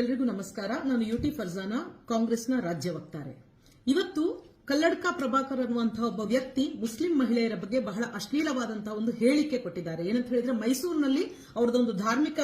ಎಲ್ರಿಗೂ ನಮಸ್ಕಾರ. ನಾನು ಯುಟಿ ಫರ್ಜಾನ, ಕಾಂಗ್ರೆಸ್ನ ರಾಜ್ಯ ವಕ್ತಾರೆ. ಇವತ್ತು ಕಲ್ಲಡ್ಕ ಪ್ರಭಾಕರ್ ಅನ್ನುವಂತಹ ಒಬ್ಬ ವ್ಯಕ್ತಿ ಮುಸ್ಲಿಂ ಮಹಿಳೆಯರ ಬಗ್ಗೆ ಬಹಳ ಅಶ್ಲೀಲವಾದಂತಹ ಒಂದು ಹೇಳಿಕೆ ಕೊಟ್ಟಿದ್ದಾರೆ. ಏನಂತ ಹೇಳಿದ್ರೆ ಮೈಸೂರಿನಲ್ಲಿ ಅವರದೊಂದು ಧಾರ್ಮಿಕ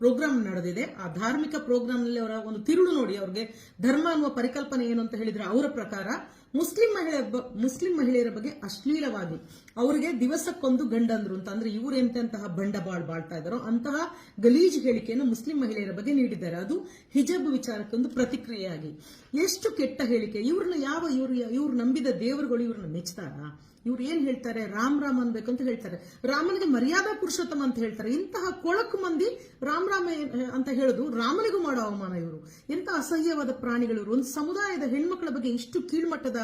ಪ್ರೋಗ್ರಾಂ ನಡೆದಿದೆ. ಆ ಧಾರ್ಮಿಕ ಪ್ರೋಗ್ರಾಂನಲ್ಲಿ ಅವರ ಒಂದು ತಿರುಳು ನೋಡಿ, ಅವ್ರಿಗೆ ಧರ್ಮ ಅನ್ನುವ ಪರಿಕಲ್ಪನೆ ಏನು ಅಂತ ಹೇಳಿದ್ರೆ ಅವರ ಪ್ರಕಾರ ಮುಸ್ಲಿಂ ಮಹಿಳೆ ಮುಸ್ಲಿಂ ಮಹಿಳೆಯರ ಬಗ್ಗೆ ಅಶ್ಲೀಲವಾಗಿ ಅವರಿಗೆ ದಿವಸಕ್ಕೊಂದು ಗಂಡಂದ್ರು ಅಂತ. ಅಂದ್ರೆ ಇವರು ಎಂತೆಂತಹ ಬಂಡವಾಳ ಬಾಳ್ತಾ ಇದ್ದಾರೋ ಅಂತಹ ಗಲೀಜ್ ಹೇಳಿಕೆಯನ್ನು ಮುಸ್ಲಿಂ ಮಹಿಳೆಯರ ಬಗ್ಗೆ ನೀಡಿದ್ದಾರೆ. ಅದು ಹಿಜಬ್ ವಿಚಾರಕ್ಕೆ ಒಂದು ಪ್ರತಿಕ್ರಿಯೆಯಾಗಿ. ಎಷ್ಟು ಕೆಟ್ಟ ಹೇಳಿಕೆ. ಇವ್ರನ್ನ ಯಾವ, ಇವ್ರು ಇವ್ರು ನಂಬಿದ ದೇವರುಗಳು ಇವ್ರನ್ನ ಮೆಚ್ತಾರಾ? ಇವ್ರು ಏನ್ ಹೇಳ್ತಾರೆ? ರಾಮ್ ರಾಮ್ ಅಂತ ಹೇಳ್ತಾರೆ. ರಾಮನಿಗೆ ಮರ್ಯಾದಾ ಪುರುಷೋತ್ತಮ ಅಂತ ಹೇಳ್ತಾರೆ. ಇಂತಹ ಕೊಳಕು ಮಂದಿ ರಾಮ್ ರಾಮ ಅಂತ ಹೇಳುದು ರಾಮನಿಗೂ ಮಾಡೋ ಅವಮಾನ ಇವರು. ಎಂತ ಅಸಹ್ಯವಾದ ಪ್ರಾಣಿಗಳು ಒಂದು ಸಮುದಾಯದ ಹೆಣ್ಮಕ್ಳ ಬಗ್ಗೆ ಇಷ್ಟು ಕೀಳ್ಮಟ್ಟದ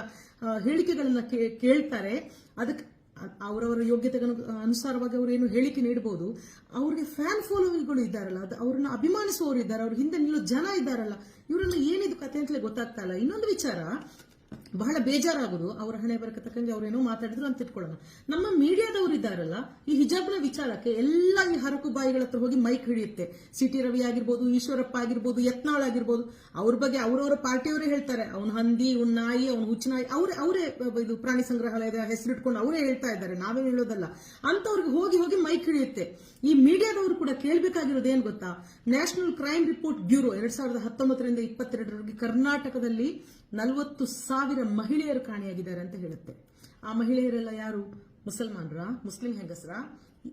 ಹೇಳಿಕೆಗಳನ್ನ ಕೇಳ್ತಾರೆ. ಅದಕ್ಕೆ ಅವರವರ ಯೋಗ್ಯತೆ ಅನುಸಾರವಾಗಿ ಅವರು ಏನು ಹೇಳಿಕೆ ನೀಡಬಹುದು ಅವ್ರಿಗೆ ಫ್ಯಾನ್ ಫಾಲೋವಿಂಗ್ಗಳು ಇದ್ದಾರಲ್ಲ, ಅದು ಅವ್ರನ್ನ ಅಭಿಮಾನಿಸುವವರು ಇದ್ದಾರೆ. ಅವ್ರ ಹಿಂದೆ ನಿಲ್ಲೋ ಜನ ಇದ್ದಾರಲ್ಲ. ಇವರನ್ನ ಏನಿದು ಕತೆ ಅಂತಲೇ ಗೊತ್ತಾಗ್ತಾ ಇಲ್ಲ. ಇನ್ನೊಂದು ವಿಚಾರ ಬಹಳ ಬೇಜಾರಾಗೋದು ಅವರ ಹಣೆ ಬರಕ್ಕೆ ತಕ್ಕಂಗೆ ಏನೋ ಮಾತಾಡಿದ್ರು ಅಂತ ಇಟ್ಕೊಳ್ಳೋಣ ನಮ್ಮ ಮೀಡಿಯಾದವರು ಇದ್ದಾರಲ್ಲ, ಈ ಹಿಜಾಬ್ನ ವಿಚಾರಕ್ಕೆ ಎಲ್ಲ ಈ ಹರಕು ಬಾಯಿಗಳ ಹತ್ರ ಹೋಗಿ ಮೈಕ್ ಹಿಡಿಯುತ್ತೆ. ಸಿಟಿ ರವಿ ಆಗಿರ್ಬೋದು, ಈಶ್ವರಪ್ಪ ಆಗಿರ್ಬೋದು, ಯತ್ನಾಳ್ ಆಗಿರ್ಬೋದು, ಅವ್ರ ಬಗ್ಗೆ ಅವರವರ ಪಾರ್ಟಿಯವರೇ ಹೇಳ್ತಾರೆ. ಅವ್ನ ಹಂದಿ, ಅವ್ನ ನಾಯಿ, ಅವ್ನ ಹುಚ್ಚನಾಯಿ ಅವರೇ ಅವರೇ ಇದು ಪ್ರಾಣಿ ಸಂಗ್ರಹಾಲಯದ ಹೆಸರಿಟ್ಕೊಂಡು ಅವರೇ ಹೇಳ್ತಾ ಇದ್ದಾರೆ. ನಾವೇನು ಹೇಳೋದಲ್ಲ. ಅಂತವ್ರಿಗೆ ಹೋಗಿ ಹೋಗಿ ಮೈಕ್ ಹಿಡಿಯುತ್ತೆ. ಈ ಮೀಡಿಯಾದವರು ಕೂಡ ಕೇಳಬೇಕಾಗಿರೋದು ಏನ್ ಗೊತ್ತಾ? ನ್ಯಾಷನಲ್ ಕ್ರೈಮ್ ರಿಪೋರ್ಟ್ ಬ್ಯೂರೋ, ಎರಡ್ ಸಾವಿರದ ಹತ್ತೊಂಬತ್ತರಿಂದ ಇಪ್ಪತ್ತೆರಡರವರೆಗೆ ಕರ್ನಾಟಕದಲ್ಲಿ ನಲವತ್ತು ಸಾವಿರ ಮಹಿಳೆಯರು ಕಾಣೆಯಾಗಿದ್ದಾರೆ ಅಂತ ಹೇಳುತ್ತೆ. ಆ ಮಹಿಳೆಯರೆಲ್ಲ ಯಾರು? ಮುಸಲ್ಮಾನರ? ಮುಸ್ಲಿಂ ಹೆಂಗಸರ?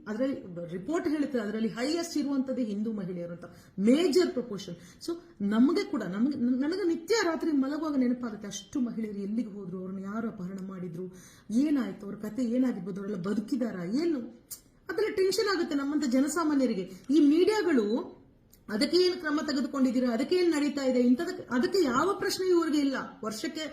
ಅದರಲ್ಲಿ ರಿಪೋರ್ಟ್ ಹೇಳುತ್ತೆ, ಅದರಲ್ಲಿ ಹೈಯೆಸ್ಟ್ ಇರುವಂತದ್ದೇ ಹಿಂದೂ ಮಹಿಳೆಯರು ಅಂತ. ಮೇಜರ್ ಪ್ರಪೋರ್ಷನ್ ಸೊ ನಮಗೆ ಕೂಡ, ನಮಗೆ, ನನಗೆ ನಿತ್ಯ ರಾತ್ರಿ ಮಲಗುವಾಗ ನೆನಪಾಗುತ್ತೆ, ಅಷ್ಟು ಮಹಿಳೆಯರು ಎಲ್ಲಿಗೆ ಹೋದ್ರು, ಅವ್ರನ್ನ ಯಾರು ಅಪಹರಣ ಮಾಡಿದ್ರು, ಏನಾಯ್ತು, ಅವ್ರ ಕತೆ ಏನಾಗಿರ್ಬೋದು, ಅವರೆಲ್ಲ ಬದುಕಿದಾರಾ, ಏನು? ಅದರಲ್ಲಿ ಟೆನ್ಷನ್ ಆಗುತ್ತೆ ನಮ್ಮಂತ ಜನಸಾಮಾನ್ಯರಿಗೆ. ಈ ಮೀಡಿಯಾಗಳು ಅದಕ್ಕೆ ಏನು ಕ್ರಮ ತೆಗೆದುಕೊಂಡಿದ್ದೀರಾ? ಅದಕ್ಕೆ ಏನು ನಡೀತಾ ಇದೆ? ಇಂಥದ ಅದಕ್ಕೆ ಯಾವ ಪ್ರಶ್ನೆ ಇವರಿಗೆ ಇಲ್ಲ. ವರ್ಷಕ್ಕೆ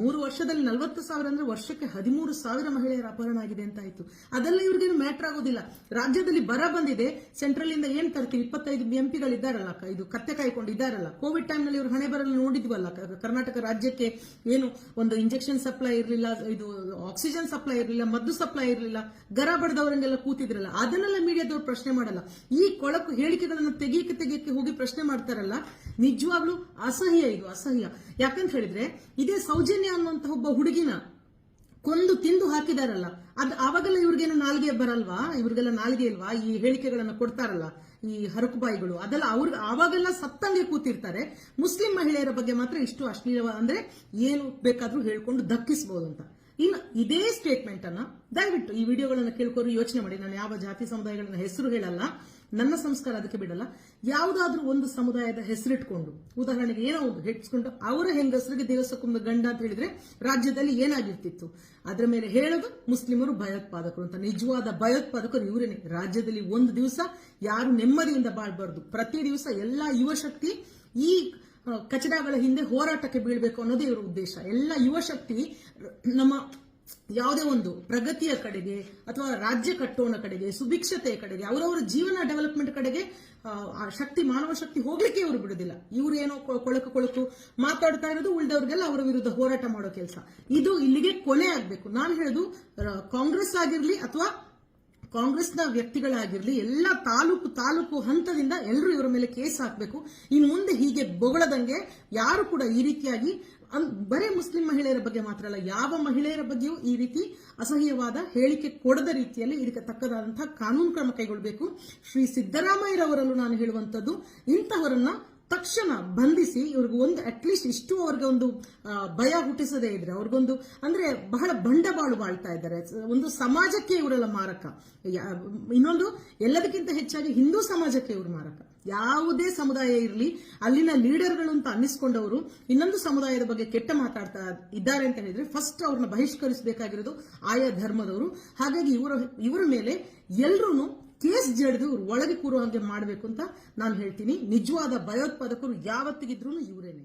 ಮೂರು ವರ್ಷದಲ್ಲಿ ನಲವತ್ತು ಸಾವಿರ ಅಂದ್ರೆ ವರ್ಷಕ್ಕೆ ಹದಿಮೂರು ಸಾವಿರ ಮಹಿಳೆಯರ ಅಪಹರಣ ಆಗಿದೆ ಅಂತ ಆಯ್ತು. ಅದೆಲ್ಲ ಇವ್ರಿಗೇನು ಮ್ಯಾಟರ್ ಆಗೋದಿಲ್ಲ. ರಾಜ್ಯದಲ್ಲಿ ಬರ ಬಂದಿದೆ. ಸೆಂಟ್ರಲ್ ಇಂದ ಏನ್ ತರ್ತೀವಿ ಇಪ್ಪತ್ತೈದು ಎಂಪಿಗಳು ಇದ್ದಾರಲ್ಲ ಇದು ಕತ್ತೆ ಕಾಯ್ಕೊಂಡು ಇದ್ದಾರಲ್ಲ ಕೋವಿಡ್ ಟೈಮ್ನಲ್ಲಿ ಇವರು ಹಣೆ ಬರಲು ನೋಡಿದ್ವಲ್ಲ ಕರ್ನಾಟಕ ರಾಜ್ಯಕ್ಕೆ ಏನು ಒಂದು ಇಂಜೆಕ್ಷನ್ ಸಪ್ಲೈ ಇರಲಿಲ್ಲ, ಇದು ಆಕ್ಸಿಜನ್ ಸಪ್ಲೈ ಇರಲಿಲ್ಲ, ಮದ್ದು ಸಪ್ಲೈ ಇರಲಿಲ್ಲ, ಗರ ಬಡದವರಂಗೆಲ್ಲ ಕೂತಿದ್ರಲ್ಲ. ಅದನ್ನೆಲ್ಲ ಮೀಡಿಯಾದವ್ರು ಪ್ರಶ್ನೆ ಮಾಡಲ್ಲ. ಈ ಕೊಳಕು ಹೇಳಿಕೆಗಳನ್ನು ತೆಗೀಕೆ ತೆಗೀಕೆ ಹೋಗಿ ಪ್ರಶ್ನೆ ಮಾಡ್ತಾರಲ್ಲ, ನಿಜವಾಗ್ಲೂ ಅಸಹ್ಯ ಇದು, ಅಸಹ್ಯ. ಯಾಕಂತ ಹೇಳಿದ್ರೆ, ಇದೇ ಸೌಜನ್ಯ ಅನ್ನುವಂತಹ ಒಬ್ಬ ಹುಡುಗಿನ ಕೊಂದು ತಿಂದು ಹಾಕಿದಾರಲ್ಲ, ಅದ್ ಆವಾಗೆಲ್ಲ ಇವ್ರಿಗೆ ನಾಲ್ಗೆ ಬರಲ್ವಾ? ಇವ್ರಿಗೆಲ್ಲ ನಾಲ್ಗೆ ಇಲ್ವಾ? ಈ ಹೇಳಿಕೆಗಳನ್ನ ಕೊಡ್ತಾರಲ್ಲ, ಈ ಹರಕುಬಾಯಿಗಳು, ಅದೆಲ್ಲ ಅವ್ರಿಗೆ ಆವಾಗೆಲ್ಲ ಸತ್ತಂಗೆ ಕೂತಿರ್ತಾರೆ. ಮುಸ್ಲಿಂ ಮಹಿಳೆಯರ ಬಗ್ಗೆ ಮಾತ್ರ ಇಷ್ಟು ಅಶ್ಲೀಲ ಅಂದ್ರೆ ಏನು ಬೇಕಾದ್ರೂ ಹೇಳ್ಕೊಂಡು ದಕ್ಕಿಸಬಹುದು ಅಂತ. ಇನ್ನು ಇದೇ ಸ್ಟೇಟ್ಮೆಂಟ್ ಅನ್ನ ದಯವಿಟ್ಟು ಈ ವಿಡಿಯೋಗಳನ್ನ ಕೇಳ್ಕೊಂಡು ಯೋಚನೆ ಮಾಡಿ. ನಾನು ಯಾವ ಜಾತಿ ಸಮುದಾಯಗಳನ್ನ ಹೆಸರು ಹೇಳಲ್ಲ, ನನ್ನ ಸಂಸ್ಕಾರ ಅದಕ್ಕೆ ಬಿಡಲ್ಲ. ಯಾವುದಾದ್ರೂ ಒಂದು ಸಮುದಾಯದ ಹೆಸರಿಟ್ಕೊಂಡು, ಉದಾಹರಣೆಗೆ ಏನೋ ಒಂದು ಹೆಚ್ಕೊಂಡು ಅವರ ಹೆಂಗಸರಿಗೆ ದಿವಸಕ್ಕೊಂದು ಗಂಡ ಅಂತ ಹೇಳಿದ್ರೆ ರಾಜ್ಯದಲ್ಲಿ ಏನಾಗಿರ್ತಿತ್ತು? ಅದರ ಮೇಲೆ ಹೇಳೋದು ಮುಸ್ಲಿಮರು ಭಯೋತ್ಪಾದಕರು ಅಂತ. ನಿಜವಾದ ಭಯೋತ್ಪಾದಕರು ಇವರೇನೆ. ರಾಜ್ಯದಲ್ಲಿ ಒಂದು ದಿವಸ ಯಾರು ನೆಮ್ಮದಿಯಿಂದ ಬಾಳ್ಬಾರ್ದು. ಪ್ರತಿ ದಿವಸ ಎಲ್ಲಾ ಯುವಶಕ್ತಿ ಈ ಕಚಡಗಳ ಹಿಂದೆ ಹೋರಾಟಕ್ಕೆ ಬೀಳ್ಬೇಕು ಅನ್ನೋದೇ ಇವರ ಉದ್ದೇಶ. ಎಲ್ಲ ಯುವ ಶಕ್ತಿ ನಮ್ಮ ಯಾವುದೇ ಒಂದು ಪ್ರಗತಿಯ ಕಡೆಗೆ ಅಥವಾ ರಾಜ್ಯ ಕಟ್ಟೋಣ ಕಡೆಗೆ, ಸುಭಿಕ್ಷತೆಯ ಕಡೆಗೆ, ಅವರವರ ಜೀವನ ಡೆವಲಪ್ಮೆಂಟ್ ಕಡೆಗೆ ಶಕ್ತಿ, ಮಾನವ ಶಕ್ತಿ ಹೋಗ್ಲಿಕ್ಕೆ ಇವರು ಬಿಡುದಿಲ್ಲ. ಇವರು ಏನೋ ಕೊಳಕು ಕೊಳಕು ಮಾತಾಡ್ತಾ ಇರೋದು ಉಳಿದವ್ರಿಗೆಲ್ಲ ಅವರ ವಿರುದ್ಧ ಹೋರಾಟ ಮಾಡೋ ಕೆಲಸ. ಇದು ಇಲ್ಲಿಗೆ ಕೊನೆ ಆಗ್ಬೇಕು. ನಾನು ಹೇಳುದು ಕಾಂಗ್ರೆಸ್ ಆಗಿರ್ಲಿ ಅಥವಾ ಕಾಂಗ್ರೆಸ್ನ ವ್ಯಕ್ತಿಗಳಾಗಿರ್ಲಿ, ಎಲ್ಲ ತಾಲೂಕು ತಾಲೂಕು ಹಂತದಿಂದ ಎಲ್ಲರೂ ಇವರ ಮೇಲೆ ಕೇಸ್ ಹಾಕಬೇಕು. ಇನ್ನು ಮುಂದೆ ಹೀಗೆ ಬೊಗಳದಂಗೆ ಯಾರು ಕೂಡ ಈ ರೀತಿಯಾಗಿ ಬರೇ ಮುಸ್ಲಿಂ ಮಹಿಳೆಯರ ಬಗ್ಗೆ ಮಾತ್ರ ಅಲ್ಲ, ಯಾವ ಮಹಿಳೆಯರ ಬಗ್ಗೆಯೂ ಈ ರೀತಿ ಅಸಹ್ಯವಾದ ಹೇಳಿಕೆ ಕೊಡದ ರೀತಿಯಲ್ಲಿ ಇದಕ್ಕೆ ತಕ್ಕದಾದಂತಹ ಕಾನೂನು ಕ್ರಮ ಕೈಗೊಳ್ಳಬೇಕು ಶ್ರೀ ಸಿದ್ದರಾಮಯ್ಯರವರಲ್ಲೂ ನಾನು ಹೇಳುವಂತದ್ದು ಇಂತಹವರನ್ನ ತಕ್ಷಣ ಬಂಧಿಸಿ ಇವ್ರಿಗೆ ಒಂದು ಅಟ್ಲೀಸ್ಟ್ ಇಷ್ಟು ಅವ್ರಿಗೆ ಒಂದು ಭಯ ಹುಟ್ಟಿಸದೇ ಇದ್ರೆ, ಅವ್ರಿಗೊಂದು, ಅಂದ್ರೆ ಬಹಳ ಬಂಡವಾಳು ಬಾಳ್ತಾ ಇದ್ದಾರೆ. ಒಂದು ಸಮಾಜಕ್ಕೆ ಇವರೆಲ್ಲ ಮಾರಕ. ಇನ್ನೊಂದು, ಎಲ್ಲದಕ್ಕಿಂತ ಹೆಚ್ಚಾಗಿ ಹಿಂದೂ ಸಮಾಜಕ್ಕೆ ಇವರು ಮಾರಕ. ಯಾವುದೇ ಸಮುದಾಯ ಇರಲಿ, ಅಲ್ಲಿನ ಲೀಡರ್ಗಳು ಅಂತ ಅನ್ನಿಸ್ಕೊಂಡವರು ಇನ್ನೊಂದು ಸಮುದಾಯದ ಬಗ್ಗೆ ಕೆಟ್ಟ ಮಾತಾಡ್ತಾ ಇದ್ದಾರೆ ಅಂತ ಹೇಳಿದ್ರೆ ಫಸ್ಟ್ ಅವ್ರನ್ನ ಬಹಿಷ್ಕರಿಸಬೇಕಾಗಿರೋದು ಆಯಾ ಧರ್ಮದವರು. ಹಾಗಾಗಿ ಇವರ ಇವರ ಮೇಲೆ ಎಲ್ಲರೂ ಕೇಸ್ ಜಡಿದು ಒಳಗೆ ಕೂರೋ ಹಾಗೆ ಮಾಡಬೇಕು ಅಂತ ನಾನು ಹೇಳ್ತೀನಿ. ನಿಜವಾದ ಭಯೋತ್ಪಾದಕರು ಯಾವತ್ತಿಗಿದ್ರು ಇವರೇನೆ.